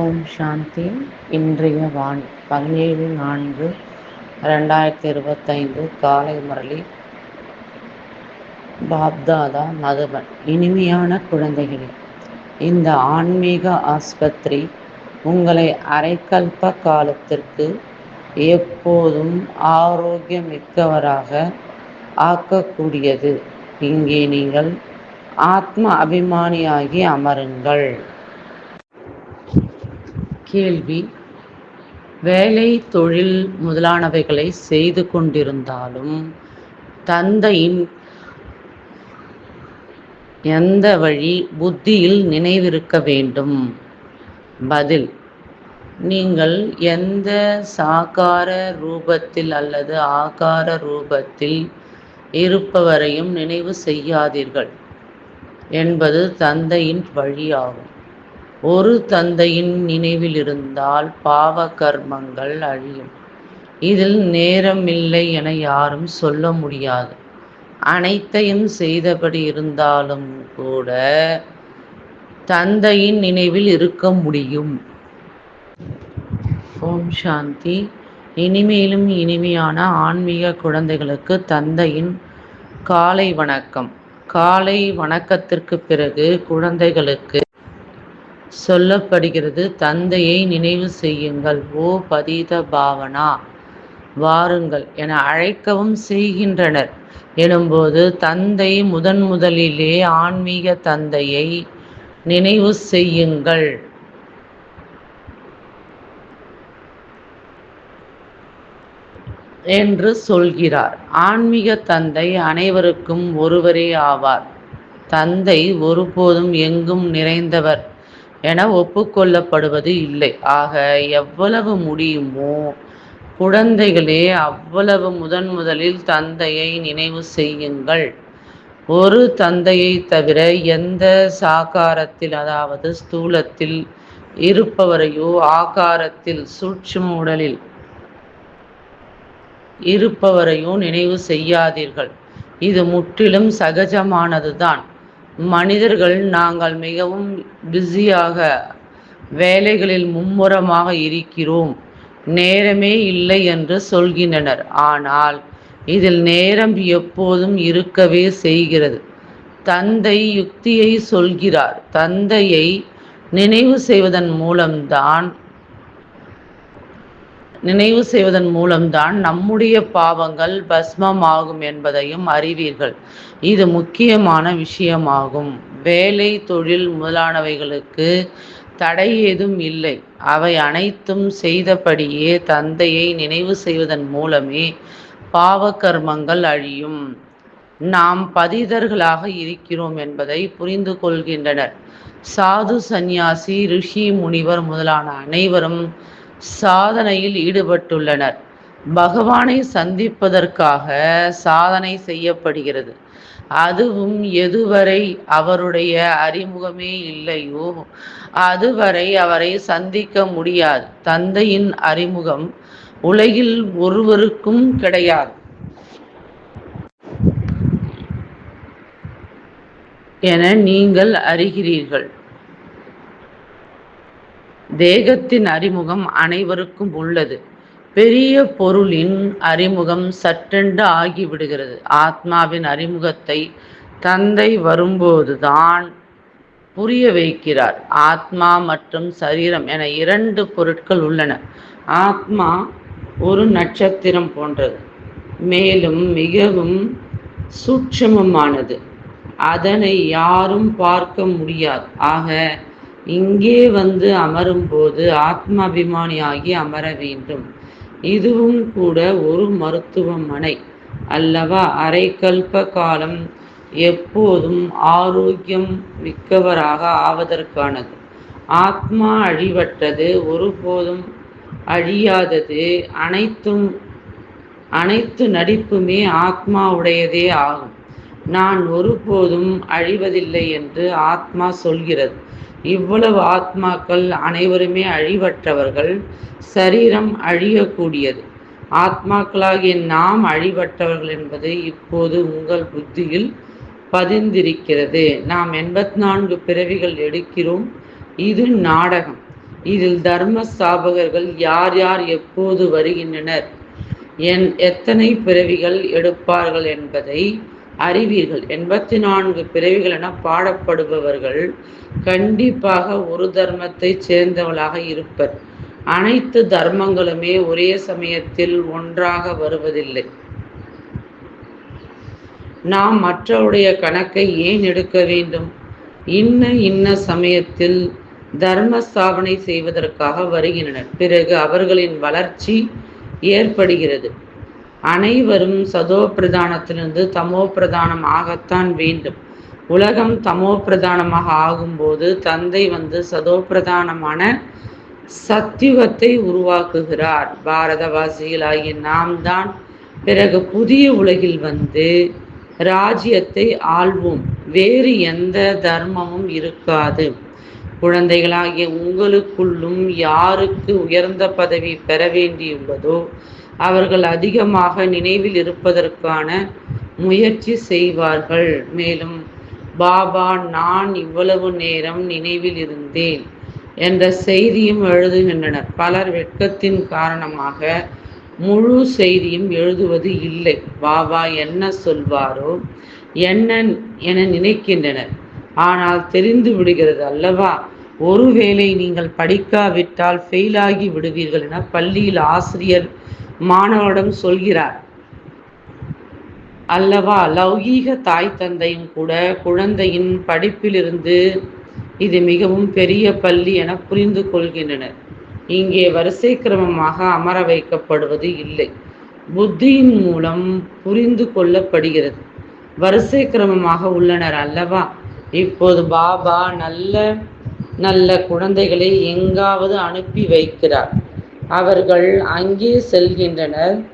ஓம் சாந்தி. இன்றைய வான் பதினேழு நான்கு ரெண்டாயிரத்தி இருபத்தைந்து காலை முரளி. பாப்தாதா மதுபன் இனிமையான குழந்தைகளே இந்த ஆன்மீக ஆஸ்பத்திரி உங்களை அரைக்கல்ப காலத்திற்கு எப்போதும் ஆரோக்கியமிக்கவராக ஆக்கக்கூடியது. இங்கே நீங்கள் ஆத்ம அபிமானியாகி அமருங்கள். கேள்வி வேலை தொழில் முதலானவைகளை செய்து கொண்டிருந்தாலும் தந்தையின் எந்த வழி புத்தியில் நினைவிருக்க வேண்டும்? பதில் நீங்கள் எந்த சாகார ரூபத்தில் அல்லது ஆகார ரூபத்தில் இருப்பவரையும் நினைவு செய்யாதீர்கள் என்பது தந்தையின் வழியாகும். ஒரு தந்தையின் நினைவில் இருந்தால் பாவ கர்மங்கள் அழியும். இதில் நேரமில்லை என யாரும் சொல்ல முடியாது. அனைத்தையும் செய்தபடி இருந்தாலும் கூட தந்தையின் நினைவில் இருக்க முடியும். ஓம் சாந்தி. இனிமேலும் இனிமையான ஆன்மீக குழந்தைகளுக்கு தந்தையின் காலை வணக்கம். காலை வணக்கத்திற்கு பிறகு குழந்தைகளுக்கு சொல்லப்படுகிறது தந்தையை நினைவு செய்யுங்கள். ஓ பதீத பாவனா வாருங்கள் என அழைக்கவும் செய்கின்றனர். எனும்போது தந்தை முதன் முதலிலே ஆன்மீக தந்தையை நினைவு செய்யுங்கள். என்று சொல்கிறார். ஆன்மீக தந்தை அனைவருக்கும் ஒருவரே ஆவார். தந்தை ஒருபோதும் எங்கும் நிறைந்தவர். என ஒப்புக்கொள்ளப்படுவது இல்லை. ஆக எவ்வளவு முடியுமோ குழந்தைகளே அவ்வளவு முதன் முதலில் தந்தையை நினைவு செய்யுங்கள். ஒரு தந்தையை தவிர எந்த சாகாரத்தில் அதாவது ஸ்தூலத்தில் இருப்பவரையோ ஆகாரத்தில் சூட்சும உடலில் இருப்பவரையோ நினைவு செய்யாதீர்கள். இது முற்றிலும் சகஜமானதுதான். மனிதர்கள் நாங்கள் மிகவும் பிஸியாக வேலைகளில் மும்முரமாக இருக்கிறோம். நேரமே இல்லை என்று சொல்கின்றனர். ஆனால் இதில் நேரம் எப்போதும் இருக்கவே செய்கிறது. தந்தை யுக்தியை சொல்கிறார். தந்தையை நினைவு செய்வதன் மூலம்தான் நினைவு செய்வதன் மூலம்தான் நம்முடைய பாவங்கள் பஸ்மமாகும் என்பதையும் அறிவீர்கள். இது முக்கியமான விஷயமாகும். வேலை தொழில் முதலானவைகளுக்கு தடை ஏதும் இல்லை. அவை அனைத்தும் செய்தபடியே தந்தையை நினைவு செய்வதன் மூலமே பாவ கர்மங்கள் அழியும். நாம் பதிதர்களாக இருக்கிறோம் என்பதை புரிந்து கொள்கின்றனர். சாது சந்நியாசி ரிஷி முனிவர் முதலான அனைவரும் சாதனையில் ஈடுபட்டுள்ளனர். பகவானை சந்திப்பதற்காக சாதனை செய்யப்படுகிறது. அதுவும் எதுவரை அவருடைய அறிமுகமே இல்லையோ அதுவரை அவரை சந்திக்க முடியாது. தந்தையின் அறிமுகம் உலகில் ஒருவருக்கும் கிடையாது. என நீங்கள் அறிகிறீர்கள். தேகத்தின் அறிமுகம் அனைவருக்கும் உள்ளது. பெரிய பொருளின் அறிமுகம் சட்டென்று ஆகிவிடுகிறது. ஆத்மாவின் அறிமுகத்தை தந்தை வரும்போதுதான் புரிய வைக்கிறார். ஆத்மா மற்றும் சரீரம் என இரண்டு பொருட்கள் உள்ளன. ஆத்மா ஒரு நட்சத்திரம் போன்றது. மேலும் மிகவும் சூட்சமமானது. அதனை யாரும் பார்க்க முடியாது. ஆக இங்கே வந்து அமரும்போது ஆத்மாபிமானியாகி அமர வேண்டும். இதுவும் கூட ஒரு மருத்துவமனை அல்லவா? அரைக்கல்ப காலம் எப்போதும் ஆரோக்கியம் மிக்கவராக ஆவதற்கானது. ஆத்மா அழிவற்றது ஒருபோதும் அழியாதது. அனைத்தும் அனைத்து நடிப்புமே ஆத்மாவுடையதே ஆகும். நான் ஒருபோதும் அழிவதில்லை என்று ஆத்மா சொல்கிறது. இவ்வளவு ஆத்மாக்கள் அனைவருமே அழிவற்றவர்கள் சரீரம் அழியக்கூடியது. ஆத்மாக்களாகிய நாம் அழிவற்றவர்கள் என்பது இப்போது உங்கள் புத்தியில் பதிந்திருக்கிறது. நாம் எண்பத்தி நான்கு பிறவிகள் எடுக்கிறோம். இது நாடகம். இதில் தர்ம ஸ்தாபகர்கள் யார் யார் எப்போது வருகின்றனர்? என் எத்தனை பிறவிகள் எடுப்பார்கள் என்பதை அறிவீர்கள். எண்பத்தி நான்கு பிறவிகள் என பாடப்படுபவர்கள் கண்டிப்பாக ஒரு தர்மத்தை சேர்ந்தவளாக இருப்பர். அனைத்து தர்மங்களுமே ஒரே சமயத்தில் ஒன்றாக வருவதில்லை. நாம் மற்றவருடைய கணக்கை ஏன் எடுக்க வேண்டும்? இன்ன இன்ன சமயத்தில் தர்ம ஸ்தாபனை செய்வதற்காக வருகின்றனர். பிறகு அவர்களின் வளர்ச்சி ஏற்படுகிறது. அனைவரும் சதோ பிரதானத்திலிருந்து தமோ பிரதானம் ஆகத்தான் வேண்டும். உலகம் தமோ பிரதானமாக ஆகும்போது தந்தை வந்து சதோ பிரதானமான சத்தியுகத்தை உருவாக்குகிறார். பாரதவாசிகளாகிய நாம் தான் பிறகு புதிய உலகில் வந்து ராஜ்யத்தை ஆள்வோம். வேறு எந்த தர்மமும் இருக்காது. குழந்தைகளாகிய உங்களுக்குள்ளும் யாருக்கு உயர்ந்த பதவி பெற வேண்டியுள்ளதோ அவர்கள் அதிகமாக நினைவில் இருப்பதற்கான முயற்சி செய்வார்கள். மேலும் பாபா நான் இவ்வளவு நேரம் நினைவில் இருந்தேன் என்ற செய்தியும் எழுதுகின்றனர். பலர் வெட்கத்தின் காரணமாக முழு செய்தியும் எழுதுவது இல்லை. பாபா என்ன சொல்வாரோ என்ன என நினைக்கின்றனர். ஆனால் தெரிந்து விடுகிறது அல்லவா? ஒருவேளை நீங்கள் படிக்காவிட்டால் ஃபெயிலாகி விடுவீர்கள் என பள்ளியில் ஆசிரியர் மாணவனிடம் சொல்கிறார். அல்லவா லௌகீக தாய் தந்தையும் கூட குழந்தையின் படிப்பிலிருந்து இது மிகவும் பெரிய பள்ளி என புரிந்து கொள்கின்றனர். இங்கே வரிசை கிரமமாக அமர வைக்கப்படுவது இல்லை. புத்தியின் மூலம் புரிந்து கொள்ளப்படுகிறது. வரிசை கிரமமாக உள்ளனர் அல்லவா? இப்போது பாபா நல்ல நல்ல குழந்தைகளை எங்காவது அனுப்பி வைக்கிறார். அவர்கள் அங்கே செல்கின்றனர்.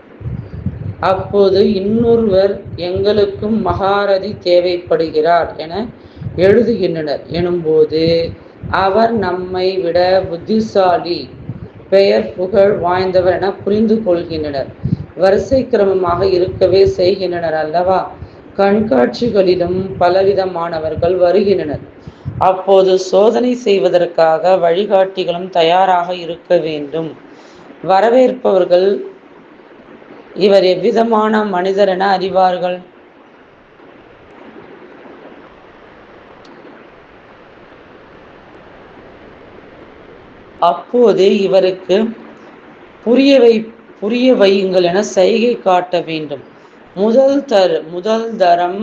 அப்போது இன்னொருவர் எங்களுக்கும் மகாரதி தேவைப்படுகிறார் என எழுதுகின்றனர். எனும்போது அவர் நம்மை விட புத்திசாலி பெயர் புகழ் வாய்ந்தவர் என புரிந்து கொள்கின்றனர். வரிசை கிரமமாக இருக்கவே செய்கின்றனர் அல்லவா? கண்காட்சிகளிலும் பலவிதமானவர்கள் வருகின்றனர். அப்போது சோதனை செய்வதற்காக வழிகாட்டிகளும் தயாராக இருக்க வேண்டும். வரவேற்பவர்கள் இவர் எவ்விதமான மனிதர் என அறிவார்கள்? அப்போது இவருக்கு புரியவை புரிய வையுங்கள் என சைகை காட்ட வேண்டும். முதல் தர முதல் தரம்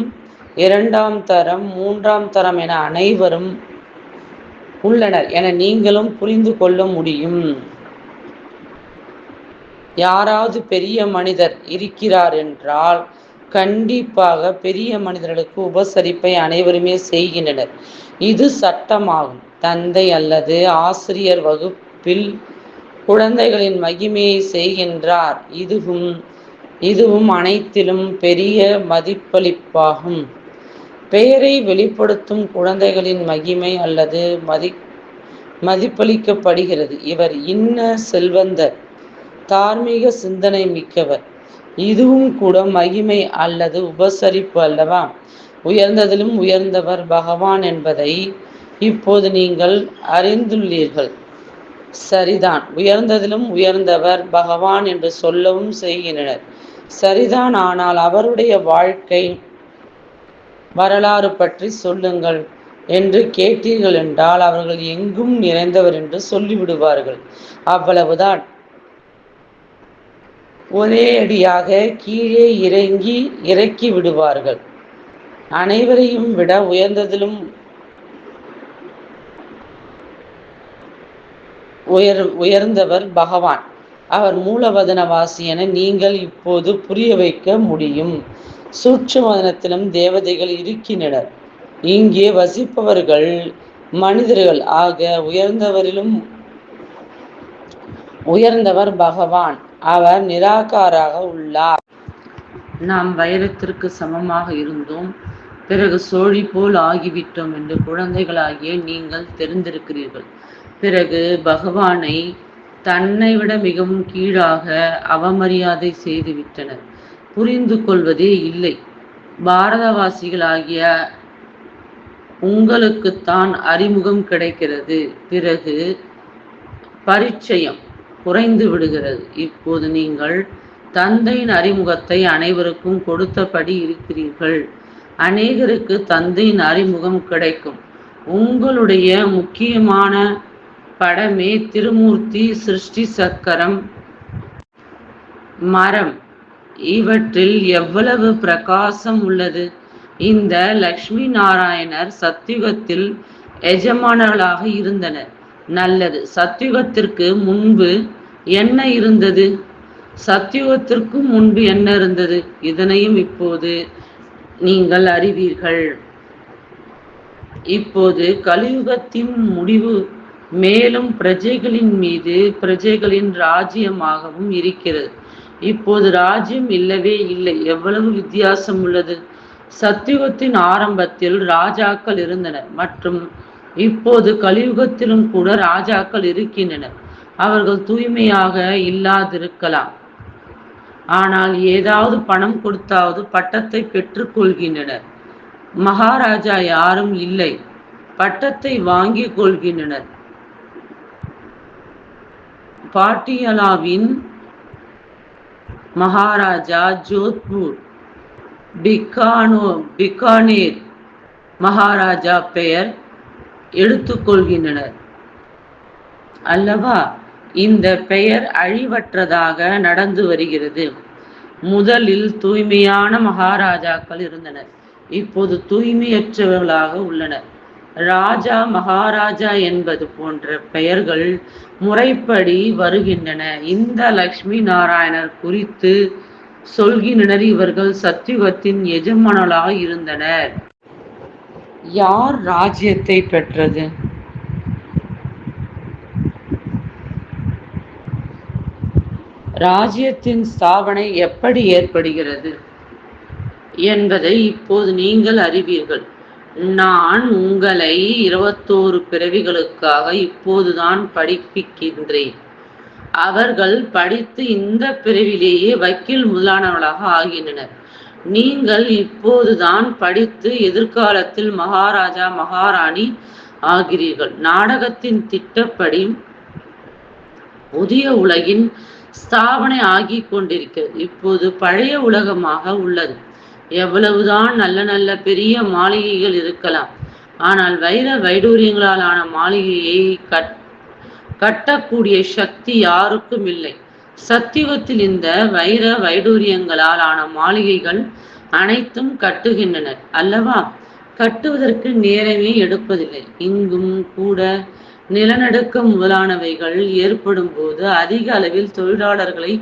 இரண்டாம் தரம் மூன்றாம் தரம் என அனைவரும் உள்ளனர் என நீங்களும் புரிந்து கொள்ள முடியும். யாராவது பெரிய மனிதர் இருக்கிறார் என்றால் கண்டிப்பாக பெரிய மனிதர்களுக்கு உபசரிப்பை அனைவருமே செய்கின்றனர். இது சட்டமாகும். தந்தை அல்லது ஆசிரியர் வகுப்பில் குழந்தைகளின் மகிமையை செய்கின்றார். இதுவும் இதுவும் அனைத்திலும் பெரிய மதிப்பளிப்பாகும். பெயரை வெளிப்படுத்தும் குழந்தைகளின் மகிமை அல்லது மதி மதிப்பளிக்கப்படுகிறது. இவர் இன்ன செல்வந்தர். தார்மீக சிந்தனை மிக்கவர். இதுவும் கூட மகிமை அல்லது உபசரிப்பு அல்லவா? உயர்ந்ததிலும் உயர்ந்தவர் பகவான் என்பதை இப்போது நீங்கள் அறிந்துள்ளீர்கள். சரிதான். உயர்ந்ததிலும் உயர்ந்தவர் பகவான் என்று சொல்லவும் செய்கின்றனர். சரிதான். ஆனால் அவருடைய வாழ்க்கை வரலாறு பற்றி சொல்லுங்கள் என்று கேட்டீர்கள் என்றால் அவர்கள் எங்கும் நிறைந்தவர் என்று சொல்லிவிடுவார்கள். அவ்வளவுதான். ஒரே அடியாக கீழே இறங்கி இறக்கி விடுவார்கள். அனைவரையும் விட உயர்ந்ததிலும் உயர் உயர்ந்தவர் பகவான். அவர் மூலவதனவாசி என நீங்கள் இப்போது புரிய வைக்க முடியும். சூட்சுமதனத்திலும் தேவதைகள் இருக்கின்றனர். இங்கே வசிப்பவர்கள் மனிதர்கள். ஆக உயர்ந்தவரிலும் உயர்ந்தவர் பகவான். அவர் நிராகாராக உள்ளார். நாம் வைரத்திற்கு சமமாக இருந்தோம். பிறகு சோழி போல் ஆகிவிட்டோம் என்று குழந்தைகளாகிய நீங்கள் தெரிந்திருக்கிறீர்கள். பிறகு பகவானை தன்னை விட மிகவும் கீழாக அவமரியாதை செய்துவிட்டனர் புரிந்து கொள்வதே இல்லை. பாரதவாசிகளாகிய உங்களுக்குத்தான் அறிமுகம் கிடைக்கிறது. பிறகு பரிச்சயம். குறைந்து விடுகிறது. இப்போது நீங்கள் தந்தையின் அறிமுகத்தை அனைவருக்கும் கொடுத்தபடி இருக்கிறீர்கள். அநேகருக்கு தந்தையின் அறிமுகம் கிடைக்கும். உங்களுடைய முக்கியமான படமே திருமூர்த்தி சிருஷ்டி சக்கரம் மரம். இவற்றில் எவ்வளவு பிரகாசம் உள்ளது? இந்த லக்ஷ்மி நாராயணர் சத்தியுகத்தில் எஜமானர்களாக இருந்தனர். நல்லது. சத்தியுகத்திற்கு முன்பு என்ன இருந்தது? சத்தியுகத்திற்கும் முன்பு என்ன இருந்தது? இதனையும் இப்போது நீங்கள் அறிவீர்கள். இப்போது கலியுகத்தின் முடிவு மேலும் பிரஜைகளின் மீது பிரஜைகளின் ராஜ்யமாகவும் இருக்கிறது. இப்போது ராஜ்யம் இல்லவே இல்லை. எவ்வளவு வித்தியாசம் உள்ளது. சத்தியுகத்தின் ஆரம்பத்தில் ராஜாக்கள் இருந்தனர். மற்றும் இப்போது கலியுகத்திலும் கூட ராஜாக்கள் இருக்கின்றனர். அவர்கள் தூய்மையாக இல்லாதிருக்கலாம். ஆனால் ஏதாவது பணம் கொடுத்தாவது பட்டத்தை பெற்றுக்கொள்கின்றனர். மகாராஜா யாரும் இல்லை. பட்டத்தை வாங்கிக் கொள்கின்றனர். பாட்டியலாவின் மகாராஜா ஜோத்பூர் பிகானோ பிகானேர் மகாராஜா பெயர் எடுத்துக்கொள்கின்றனர். அல்லவா இந்த பெயர் அழிவற்றதாக நடந்து வருகிறது. முதலில் தூய்மையான மகாராஜாக்கள் இருந்தனர். இப்போது தூய்மையற்றவர்களாக உள்ளனர். ராஜா மகாராஜா என்பது போன்ற பெயர்கள் முறைப்படி வருகின்றன. இந்த லக்ஷ்மி நாராயணர் குறித்து சொல்கின்றனர். இவர்கள் சத்தியுகத்தின் எஜமானர்களாக இருந்தனர். யார் ராஜ்யத்தை பெற்றது? ராஜ்யத்தின் ஸ்தாபனை எப்படி ஏற்படுகிறது என்பதை இப்போது நீங்கள் அறிவீர்கள். நான் உங்களை இருபத்தோரு பிறவிகளுக்காக இப்போதுதான் படிப்பிக்கின்றேன். அவர்கள் படித்து இந்த பிரிவிலேயே வக்கீல் முதலானவர்களாக ஆகின்றனர். நீங்கள் இப்போதுதான் படித்து எதிர்காலத்தில் மகாராஜா மகாராணி ஆகிறீர்கள். நாடகத்தின் திட்டப்படி புதிய உலகின் ஸ்தாபனை ஆகிக் கொண்டிருக்கிறது. இப்போது பழைய உலகமாக உள்ளது. எவ்வளவுதான் நல்ல நல்ல பெரிய மாளிகைகள் இருக்கலாம். ஆனால் வைர வைடூரியங்களால் ஆன மாளிகையை கட் கட்டக்கூடிய சக்தி யாருக்கும் இல்லை. சத்தியுகத்தில் இந்த வைர வைடூரியங்களால் ஆன மாளிகைகள் அனைத்தும் கட்டுகின்றனர் அல்லவா? கட்டுவதற்கு நேரமே எடுப்பதில்லை. இங்கும் கூட நிலநடுக்கம் முதலானவைகள் ஏற்படும் போது அதிக அளவில் தொழிலாளர்களை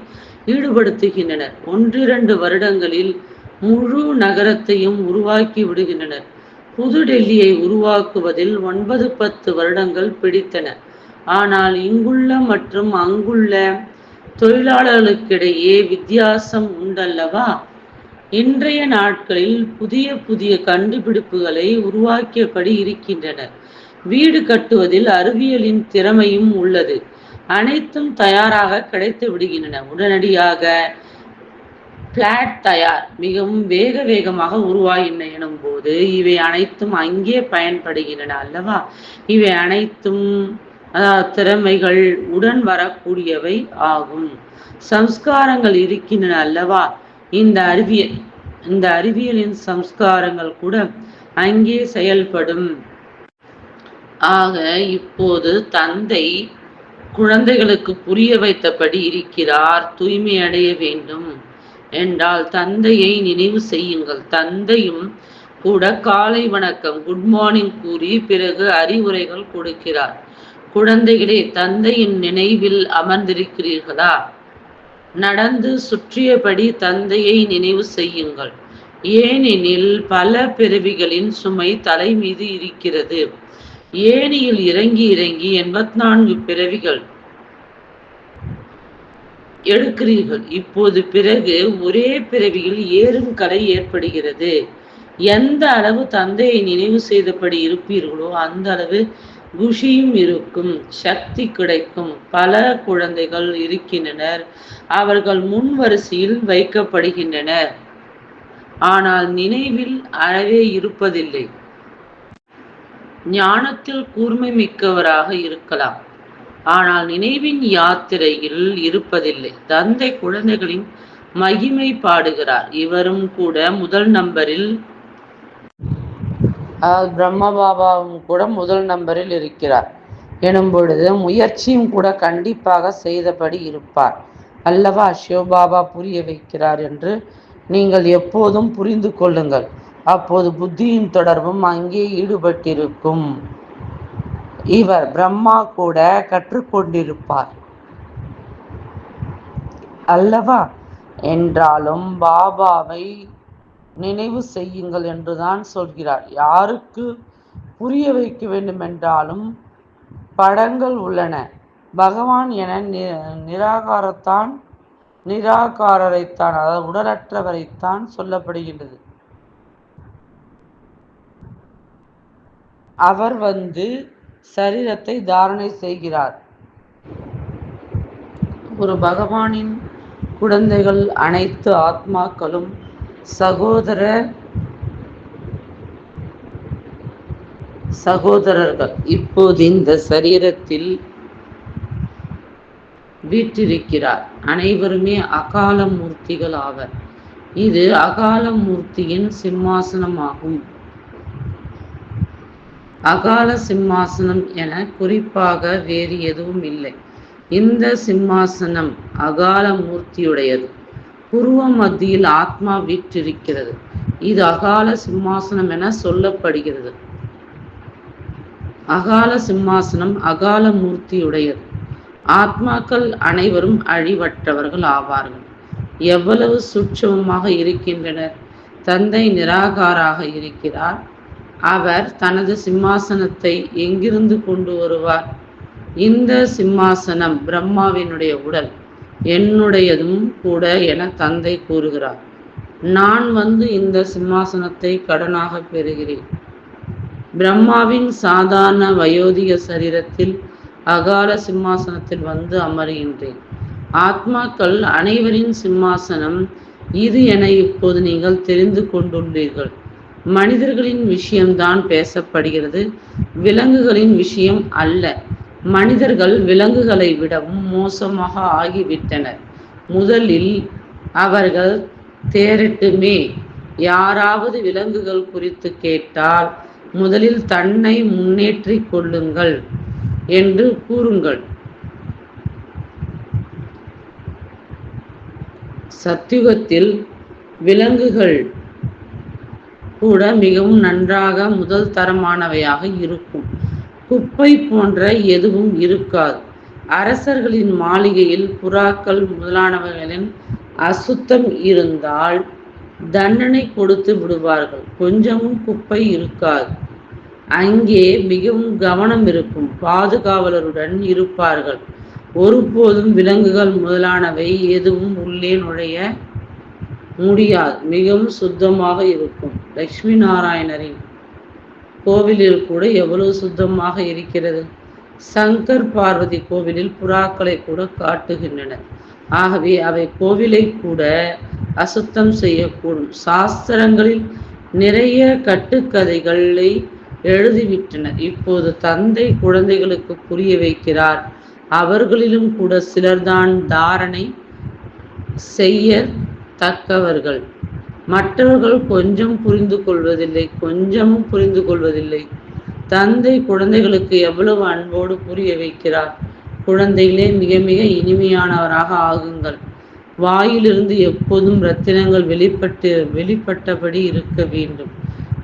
ஈடுபடுத்துகின்றனர். ஒன்றிரண்டு வருடங்களில் முழு நகரத்தையும் உருவாக்கி விடுகின்றனர். புது டெல்லியை உருவாக்குவதில் ஒன்பது பத்து வருடங்கள் பிடித்தன. ஆனால் இங்குள்ள மற்றும் அங்குள்ள தொழிலாளர்களுக்கிடையே வித்தியாசம் உண்டல்லவா? இன்றைய நாட்களில் புதிய புதிய கண்டுபிடிப்புகளை உருவாக்கியபடி இருக்கின்றனர் வீடு கட்டுவதில் அறிவியலின் திறமையும் உள்ளது. அனைத்தும் தயாராக கிடைத்து விடுகின்றன. உடனடியாக பிளாட் தயார் மிகவும் வேக வேகமாக உருவாகின எனும் போது இவை அனைத்தும் அங்கே பயன்படுகின்றன அல்லவா? இவை அனைத்தும் திறமைகள் உடன் வரக்கூடியவை ஆகும். சம்ஸ்காரங்கள் இருக்கின்றன அல்லவா? இந்த அறிவியல் இந்த அறிவியலின் சம்ஸ்காரங்கள் கூட அங்கே செயல்படும். ஆக இப்போது தந்தை குழந்தைகளுக்கு புரிய வைத்தபடி இருக்கிறார். தூய்மை அடைய வேண்டும் என்றால் தந்தையை நினைவு செய்யுங்கள். தந்தையும் கூட காலை வணக்கம் குட் மார்னிங் கூறி பிறகு அறிவுரைகள் கொடுக்கிறார். குழந்தைகளே தந்தையின் நினைவில் அமர்ந்திருக்கிறீர்களா? நடந்து சுற்றியபடி தந்தையை நினைவு செய்யுங்கள். ஏனெனில் பல பிறவிகளின் சுமை தலை மீது இருக்கிறது. ஏனியில் இறங்கி இறங்கி எண்பத்தி நான்கு பிறவிகள் எடுக்கிறீர்கள். இப்போது பிறகு ஒரே பிறவியில் ஏறும் கலை ஏற்படுகிறது. எந்த அளவு தந்தையை நினைவு செய்தபடி இருப்பீர்களோ அந்த அளவு குஷியும் இருக்கும் சக்தி கிடைக்கும். பல குழந்தைகள் இருக்கின்றனர். அவர்கள் முன் வரிசையில் வைக்கப்படுகின்றனர். ஆனால் நினைவில் அறவே இருப்பதில்லை. ஞானத்தில் கூர்மை மிக்கவராக இருக்கலாம். ஆனால் நினைவின் யாத்திரையில் இருப்பதில்லை. தந்தை குழந்தைகளின் மகிமை பாடுகிறார். இவரும் கூட முதல் நம்பரில் பிரம்ம பாபாவும் கூட முதல் நம்பரில் இருக்கிறார். எனும் பொழுது முயற்சியும் கூட கண்டிப்பாக செய்தபடி இருப்பார். அல்லவா சிவபாபா புரிய வைக்கிறார் என்று நீங்கள் எப்போதும் புரிந்து கொள்ளுங்கள். அப்போது புத்தியின் தொடர்பும் அங்கே ஈடுபட்டிருக்கும். இவர் பிரம்மா கூட கற்றுக்கொண்டிருப்பார். அல்லவா? என்றாலும் பாபாவை நினைவு செய்யுங்கள் என்றுதான் சொல்கிறார். யாருக்கு புரிய வைக்க வேண்டுமென்றாலும் படங்கள் உள்ளன. பகவான் என நிராகாரத்தான் நிராகாரரைத்தான் அதாவது உடலற்றவரைத்தான் சொல்லப்படுகின்றது. அவர் வந்து சரீரத்தை தாரணை செய்கிறார். ஒரு பகவானின் குழந்தைகள் அனைத்து ஆத்மாக்களும் சகோதர சகோதரர்கள் இப்போது இந்த சரீரத்தில் வீற்றிருக்கிறார். அனைவருமே அகால மூர்த்திகள் ஆவர். இது அகால மூர்த்தியின் சிம்மாசனமாகும். அகால சிம்மாசனம் என குறிப்பாக வேறு எதுவும் இல்லை. இந்த சிம்மாசனம் அகால மூர்த்தியுடையது. புருவ மத்தியில் ஆத்மா வீற்றிருக்கிறது. இது அகால சிம்மாசனம் என சொல்லப்படுகிறது. அகால சிம்மாசனம் அகால மூர்த்தியுடையது. ஆத்மாக்கள் அனைவரும் அழிவற்றவர்கள் ஆவார்கள். எவ்வளவு சூட்சமமாக இருக்கின்றனர். தந்தை நிராகாராக இருக்கிறார். அவர் தனது சிம்மாசனத்தை எங்கிருந்து கொண்டு வருவார்? இந்த சிம்மாசனம் பிரம்மாவினுடைய உடல். என்னுடையதும் கூட என தந்தை கூறுகிறார். நான் வந்து இந்த சிம்மாசனத்தை கடனாக பெறுகிறேன். பிரம்மாவின் சாதாரண வயோதிக சரீரத்தில் அகால சிம்மாசனத்தில் வந்து அமருகின்றேன். ஆத்மாக்கள் அனைவரின் சிம்மாசனம் இது என இப்போது நீங்கள் தெரிந்து கொண்டுள்ளீர்கள். மனிதர்களின் விஷயம்தான் பேசப்படுகிறது. விலங்குகளின் விஷயம் அல்ல. மனிதர்கள் விலங்குகளை விடவும் மோசமாக ஆகிவிட்டனர். முதலில் அவர்கள் தேரட்டுமே யாராவது விலங்குகள் குறித்து கேட்டால் முதலில் தன்னை முன்னேற்றிக் கொள்ளுங்கள் என்று கூறுங்கள். சத்தியுகத்தில் விலங்குகள் கூட மிகவும் நன்றாக முதல் தரமானவையாக இருக்கும். குப்பை போன்ற எதுவும் இருக்காது. அரசர்களின் மாளிகையில் புறாக்கள் முதலானவர்களின் அசுத்தம் இருந்தால் தண்டனை கொடுத்து விடுவார்கள். கொஞ்சமும் குப்பை இருக்காது. அங்கே மிகவும் கவனம் இருக்கும். பாதுகாவலருடன் இருப்பார்கள். ஒருபோதும் விலங்குகள் முதலானவை எதுவும் உள்ளே நுழைய முடியாது. மிகவும் சுத்தமாக இருக்கும். லட்சுமி நாராயணரின் கோவிலில் கூட எவ்வளவு சுத்தமாக இருக்கிறது? சங்கர் பார்வதி கோவிலில் புறாக்களை கூட காட்டுகின்றன. ஆகவே அவை கோவிலை கூட அசுத்தம் செய்யக்கூடும். சாஸ்திரங்களில் நிறைய கட்டுக்கதைகளை எழுதிவிட்டனர். இப்போது தந்தை குழந்தைகளுக்கு புரிய வைக்கிறார். அவர்களிலும் கூட சிலர்தான் தாரணை செய்ய தக்கவர்கள் மற்றவர்கள் கொஞ்சம் புரிந்து கொள்வதில்லை கொஞ்சமும் புரிந்து கொள்வதில்லை தந்தை குழந்தைகளுக்கு எவ்வளவு அன்போடு புரிய வைக்கிறார்? குழந்தைகளே மிக மிக இனிமையானவராக ஆகுங்கள். வாயிலிருந்து எப்போதும் ரத்தினங்கள் வெளிப்பட்டு வெளிப்பட்டபடி இருக்க வேண்டும்.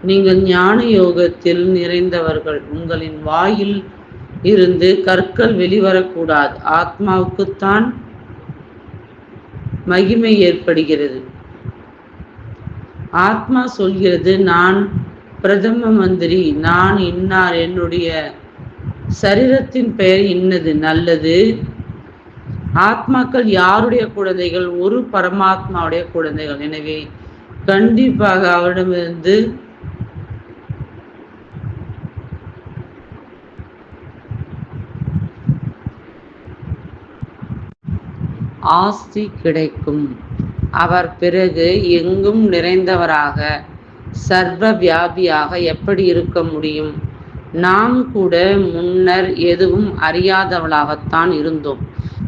நீங்கள் ஞான யோகத்தில் நிறைந்தவர்கள். உங்களின் வாயில் இருந்து கற்கள் வெளிவரக்கூடாது. ஆத்மாவுக்குத்தான் மகிமை ஏற்படுகிறது. ஆத்மா சொல்கிறது நான் பிரதம மந்திரி நான் இன்னார் என்னுடைய சரீரத்தின் பெயர் இன்னது நல்லது. ஆத்மாக்கள் யாருடைய குழந்தைகள்? ஒரு பரமாத்மாவுடைய குழந்தைகள். எனவே கண்டிப்பாக அவரிடமிருந்து ஆஸ்தி கிடைக்கும். அவர் பிறகு எங்கும் நிறைந்தவராக சர்வ வியாபியாக எப்படி இருக்க முடியும்? நாம் கூட முன்னர் எதுவும் அறியாதவளாகத்தான் இருந்தோம்.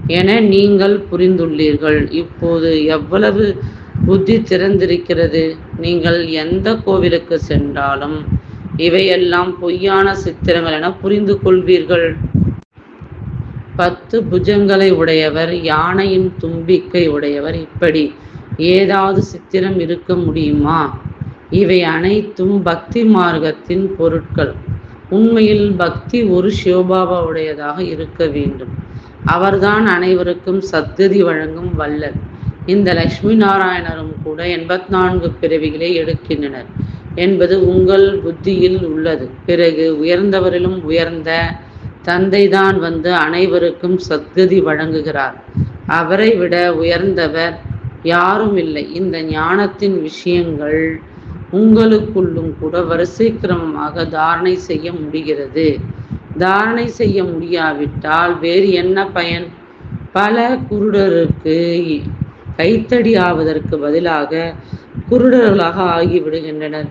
என நீங்கள் புரிந்துள்ளீர்கள். இப்போது எவ்வளவு புத்தி திறந்திருக்கிறது? நீங்கள் எந்த கோவிலுக்கு சென்றாலும் இவையெல்லாம் பொய்யான சித்திரங்கள் என புரிந்து கொள்வீர்கள். பத்து புஜங்களை உடையவர் யானையின் தும்பிக்கை உடையவர் இப்படி ஏதாவது சித்திரம் இருக்க முடியுமா? இவை அனைத்தும் பக்தி மார்க்கத்தின் பொருட்கள். உண்மையில் பக்தி ஒரு சிவபாபாவுடையதாக இருக்க வேண்டும். அவர்தான் அனைவருக்கும் சத்கதி வழங்கும் வல்லல். இந்த லட்சுமி நாராயணரும் கூட எண்பத்தி நான்கு பிறவிகளை எடுக்கின்றனர் என்பது உங்கள் புத்தியில் உள்ளது. பிறகு உயர்ந்தவரிலும் உயர்ந்த தந்தைதான் வந்து அனைவருக்கும் சத்கதி வழங்குகிறார். அவரை விட உயர்ந்தவர் யாரும் இல்லை இந்த ஞானத்தின் விஷயங்கள் உங்களுக்குள்ளும் கூட வரிசை கிரமமாக தாரணை செய்ய முடிகிறது. தாரணை செய்ய முடியாவிட்டால் வேறு என்ன பயன்? பல குருடருக்கு கைத்தடி ஆவதற்கு பதிலாக குருடர்களாக ஆகிவிடுகின்றனர்.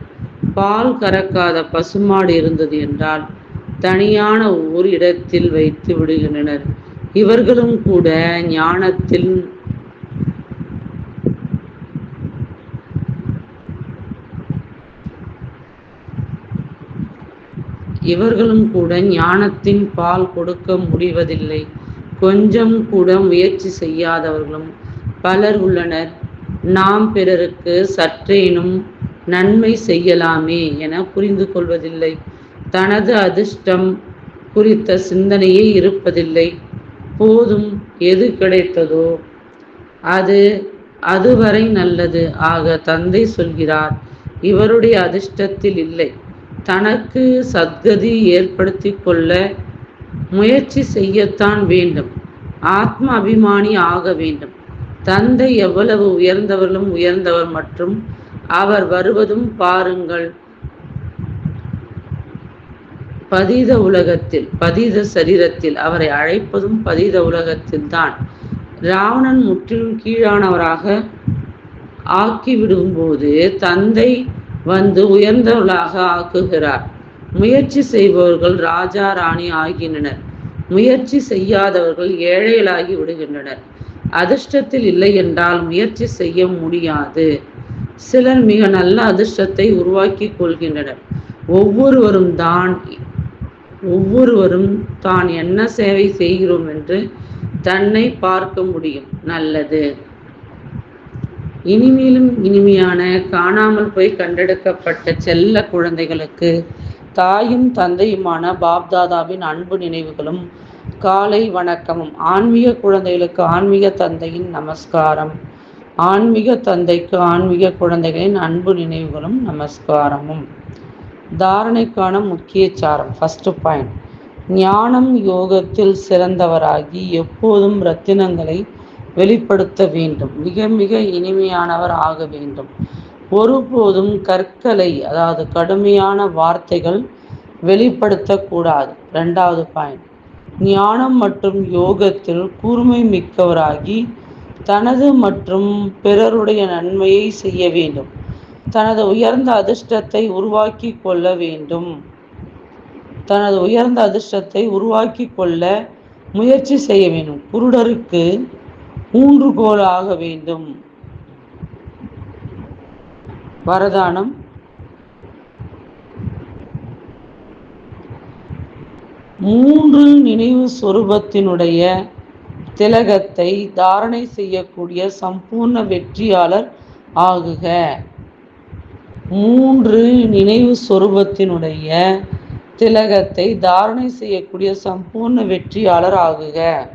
பால் கறக்காத பசுமாடு இருந்தது என்றால் தனியான ஒரு இடத்தில் வைத்து விடுகின்றனர். இவர்களும் கூட ஞானத்தில் இவர்களும் கூட ஞானத்தின் பால் கொடுக்க முடிவதில்லை. கொஞ்சம் கூட முயற்சி செய்யாதவர்களும் பலர் உள்ளனர். நாம் பிறருக்கு சற்றேனும் நன்மை செய்யலாமே என புரிந்து கொள்வதில்லை. தனது அதிர்ஷ்டம் குறித்த சிந்தனையே இருப்பதில்லை. போதும் எது கிடைத்ததோ அது அதுவரை நல்லது ஆக தந்தை சொல்கிறார். இவருடைய அதிர்ஷ்டத்தில் இல்லை. தனக்கு சத்கதி ஏற்படுத்தி கொள்ள முயற்சி செய்யத்தான் வேண்டும். ஆத்ம அபிமானி ஆக வேண்டும். தந்தை எவ்வளவு உயர்ந்தவர்களும் உயர்ந்தவர் மற்றும் அவர் வருவதும் பாருங்கள். பதித உலகத்தில் பதித சரீரத்தில் அவரை அழைப்பதும் பதித உலகத்தில் தான். ராவணன் முற்றிலும் கீழானவராக ஆக்கிவிடும்போது தந்தை வந்து உயர்ந்தவர்களாக ஆக்குகிறார். முயற்சி செய்பவர்கள் ராஜா ராணி ஆகின்றனர். முயற்சி செய்யாதவர்கள் ஏழைகளாகி விடுகின்றனர். அதிர்ஷ்டத்தில் இல்லை என்றால் முயற்சி செய்ய முடியாது. சிலர் மிக நல்ல அதிர்ஷ்டத்தை உருவாக்கி கொள்கின்றனர். ஒவ்வொருவரும் தான் ஒவ்வொருவரும் தான் என்ன சேவை செய்கிறோம் என்று தன்னை பார்க்க முடியும். நல்லது. இனிமேலும் இனிமையான காணாமல் போய் கண்டெடுக்கப்பட்ட செல்ல குழந்தைகளுக்கு தாயும் தந்தையுமான பாப்தாதாவின் அன்பு நினைவுகளும் காலை வணக்கமும். ஆன்மீக குழந்தைகளுக்கு ஆன்மீக தந்தையின் நமஸ்காரம். ஆன்மீக தந்தைக்கு ஆன்மீக குழந்தைகளின் அன்பு நினைவுகளும் நமஸ்காரமும். தாரணைக்கான முக்கிய சாரம் ஃபர்ஸ்ட் பாயிண்ட் ஞானம் யோகத்தில் சிறந்தவராகி எப்போதும் ரத்தினங்களை வெளிப்படுத்த வேண்டும். மிக மிக இனிமையானவர் ஆக வேண்டும். ஒருபோதும் கற்களை அதாவது கடுமையான வார்த்தைகள் வெளிப்படுத்தக்கூடாது ரெண்டாவது பாயிண்ட் ஞானம் மற்றும் யோகத்தில் கூர்மை மிக்கவராகி தனது மற்றும் பிறருடைய நன்மையை செய்ய வேண்டும். தனது உயர்ந்த அதிர்ஷ்டத்தை உருவாக்கி கொள்ள வேண்டும். தனது உயர்ந்த அதிர்ஷ்டத்தை உருவாக்கி கொள்ள முயற்சி செய்ய வேண்டும். குருடருக்கு ஊன்றுகோலாக வேண்டும். வரதானம். மூன்று நினைவு சொரூபத்தினுடைய திலகத்தை தாரணை செய்யக்கூடிய சம்பூர்ண வெற்றியாளர் ஆகுக. மூன்று நினைவு சொரூபத்தினுடைய திலகத்தை தாரணை செய்யக்கூடிய சம்பூர்ண வெற்றியாளர் ஆகுக.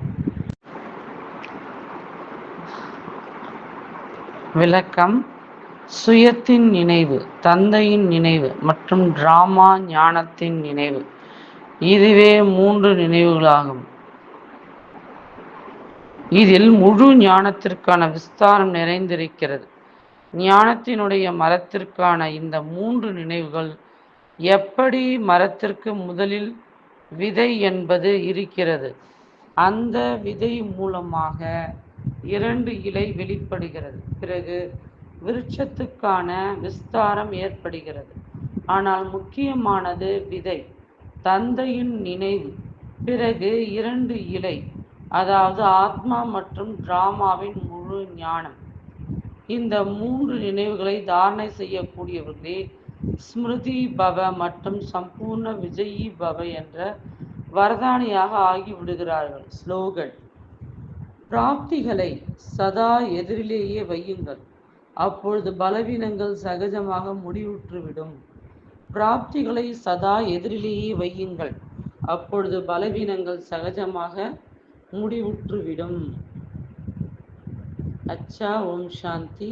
விளக்கம். சுயத்தின் நினைவு தந்தையின் நினைவு மற்றும் டிராமா ஞானத்தின் நினைவு. இதுவே மூன்று நினைவுகளாகும். இதில் முழு ஞானத்திற்கான விஸ்தாரம் நிறைந்திருக்கிறது. ஞானத்தினுடைய மரத்திற்கான இந்த மூன்று நினைவுகள் எப்படி மரத்திற்கு முதலில் விதை என்பது இருக்கிறது. அந்த விதை மூலமாக இரண்டு இலை வெளிப்படுகிறது. பிறகு விருட்சத்துக்கான விஸ்தாரம் ஏற்படுகிறது. ஆனால் முக்கியமானது விதை தந்தையின் நினைவு. பிறகு இரண்டு இலை அதாவது ஆத்மா மற்றும் டிராமாவின் முழு ஞானம். இந்த மூன்று நினைவுகளை தாரணை செய்யக்கூடியவர்களே ஸ்மிருதி பவ மற்றும் சம்பூர்ண விஜயி பவ என்ற வரதானியாக ஆகிவிடுகிறார்கள். ஸ்லோகன். பிராப்திகளை சதா எதிரிலேயே வையுங்கள். அப்பொழுது பலவீனங்கள் சகஜமாக முடிவுற்றுவிடும். பிராப்திகளை சதா எதிரிலேயே வையுங்கள். அப்பொழுது பலவீனங்கள் சகஜமாக முடிவுற்றுவிடும். அச்சா ஓம் சாந்தி.